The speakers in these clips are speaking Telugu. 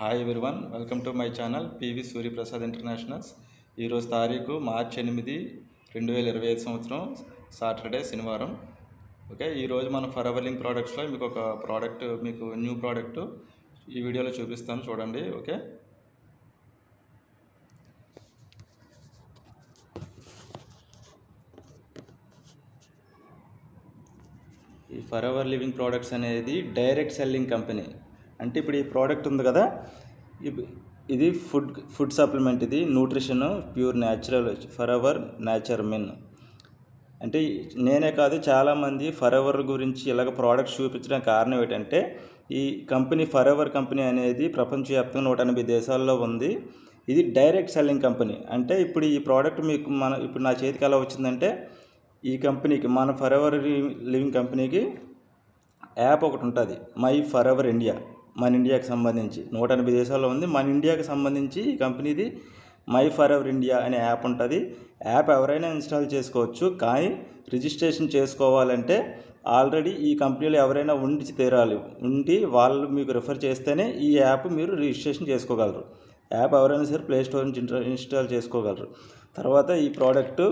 Hi everyone welcome to my channel PV Suryaprasad internationals ఈరోజు తారీఖు మార్చి ఎనిమిది రెండు వేల ఇరవై ఐదు సంవత్సరం సాటర్డే శనివారం. ఓకే ఈరోజు మన ఫరవర్లింగ్ ప్రోడక్ట్స్లో మీకు ఒక ప్రోడక్ట్ మీకు న్యూ ప్రోడక్ట్ ఈ వీడియోలో చూపిస్తాను చూడండి. ఓకే ఈ ఫర్ ఎవర్ లివింగ్ ప్రోడక్ట్స్ అనేది డైరెక్ట్ సెల్లింగ్ కంపెనీ అంటే ఇప్పుడు ఈ ప్రోడక్ట్ ఉంది కదా ఇది ఫుడ్ ఫుడ్ సప్లిమెంట్ ఇది nutrition pure natural for our nature మిన్. అంటే నేనే కాదు చాలామంది ఫర్ ఎవర్ గురించి ఇలాగ ప్రోడక్ట్స్ చూపించడానికి కారణం ఏంటంటే ఈ కంపెనీ ఫర్ ఎవర్ కంపెనీ అనేది ప్రపంచవ్యాప్తంగా నూట ఎనభై దేశాల్లో ఉంది. ఇది డైరెక్ట్ సెల్లింగ్ కంపెనీ. అంటే ఇప్పుడు ఈ ప్రోడక్ట్ మీకు మన ఇప్పుడు నా చేతికి ఎలా వచ్చిందంటే ఈ కంపెనీకి మన ఫర్ ఎవర్ లివింగ్ కంపెనీకి యాప్ ఒకటి ఉంటుంది మై ఫర్ ఎవర్ ఇండియా. మన ఇండియాకి సంబంధించి. నూట ఎనభై దేశాల్లో ఉంది. మన ఇండియాకి సంబంధించి ఈ కంపెనీది మై ఫర్ ఎవర్ ఇండియా అనే యాప్ ఉంటుంది. యాప్ ఎవరైనా ఇన్స్టాల్ చేసుకోవచ్చు. కానీ రిజిస్ట్రేషన్ చేసుకోవాలంటే ఆల్రెడీ ఈ కంపెనీలో ఎవరైనా ఉండి తీరాలి. ఉండి వాళ్ళు మీకు రిఫర్ చేస్తేనే ఈ యాప్ మీరు రిజిస్ట్రేషన్ చేసుకోగలరు. యాప్ ఎవరైనా సరే ప్లే స్టోర్ నుంచి ఇన్స్టాల్ చేసుకోగలరు. తర్వాత ఈ ప్రోడక్ట్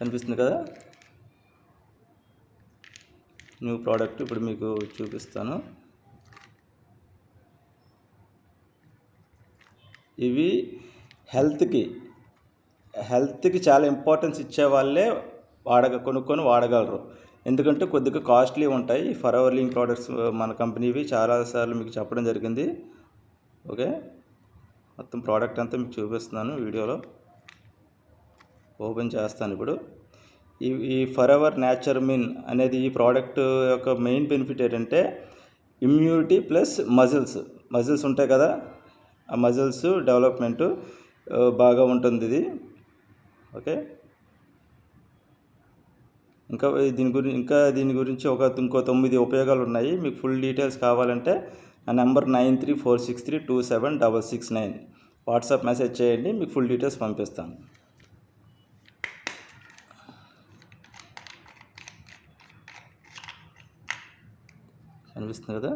కనిపిస్తుంది కదా? న్యూ ప్రోడక్ట్ ఇప్పుడు మీకు చూపిస్తాను. ఇవి హెల్త్కి హెల్త్కి చాలా ఇంపార్టెన్స్ ఇచ్చే వాళ్ళే వాడగ కొనుక్కొని వాడగలరు. ఎందుకంటే కొద్దిగా కాస్ట్లీ ఉంటాయి. ఫర్ ఎవర్ లింక్ ప్రోడక్ట్స్ మన కంపెనీవి చాలాసార్లు మీకు చెప్పడం జరిగింది. ఓకే? మొత్తం ప్రోడక్ట్ అంతా మీకు చూపిస్తున్నాను వీడియోలో. ఓపెన్ చేస్తాను ఇప్పుడు. ఈ ఈ ఫర్ ఎవర్ న్యాచర్ మిన్ అనేది ఈ ప్రోడక్ట్ యొక్క మెయిన్ బెనిఫిట్ ఏంటంటే ఇమ్యూనిటీ ప్లస్ మజిల్స్ మజిల్స్ ఉంటాయి కదా ఆ మజిల్స్ డెవలప్మెంట్ బాగా ఉంటుంది ఇది. ఓకే ఇంకా దీని గురించి ఇంకా దీని గురించి ఒక ఇంకో తొమ్మిది ఉపయోగాలు ఉన్నాయి. మీకు ఫుల్ డీటెయిల్స్ కావాలంటే నా number nine three four six three two seven double six nine WhatsApp message చేయండి మీకు ఫుల్ డీటెయిల్స్ పంపిస్తాను. కనిపిస్తుంది కదా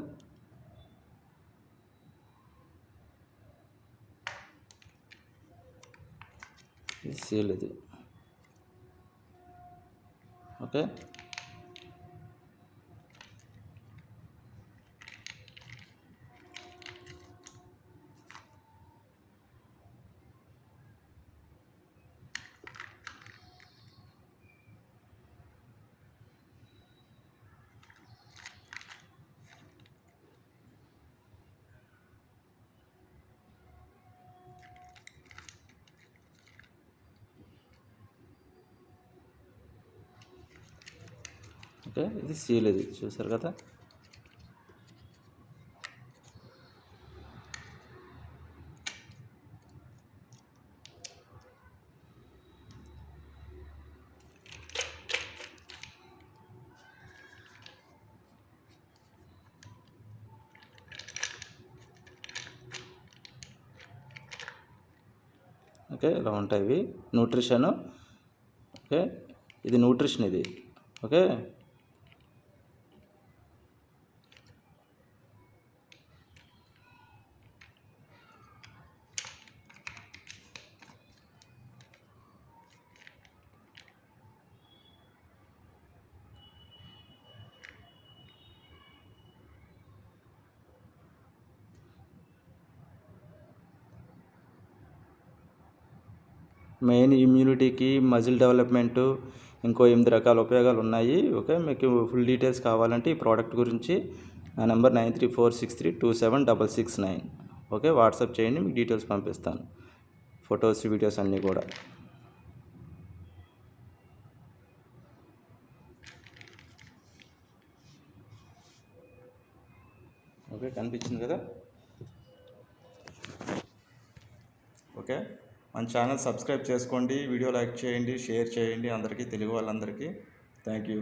ఇది సేల్ ఓకే ఇది సీల్ ఇది చూసారు కదా? ఓకే ఇలా ఉంటాయి ఇవి. న్యూట్రిషన్ ఓకే ఇది న్యూట్రిషన్ ఇది ఓకే? మెయిన్ ఇమ్యూనిటీకి మజిల్ డెవలప్మెంట్ ఇంకో ఎనిమిది రకాల ఉపయోగాలు ఉన్నాయి ఓకే మీకు ఫుల్ డీటెయిల్స్ కావాలంటే ఈ ప్రోడక్ట్ గురించి నా number nine three four six three two seven double six nine. Okay WhatsApp చేయండి మీకు డీటెయిల్స్ పంపిస్తాను. ఫొటోస్ వీడియోస్ అన్నీ కూడా. ఓకే కనిపించింది కదా? ఓకే. మన ఛానల్ సబ్స్క్రైబ్ చేసుకోండి వీడియో లైక్ చేయండి షేర్ చేయండి అందరికీ తెలుగు వాళ్ళందరికీ. Thank you.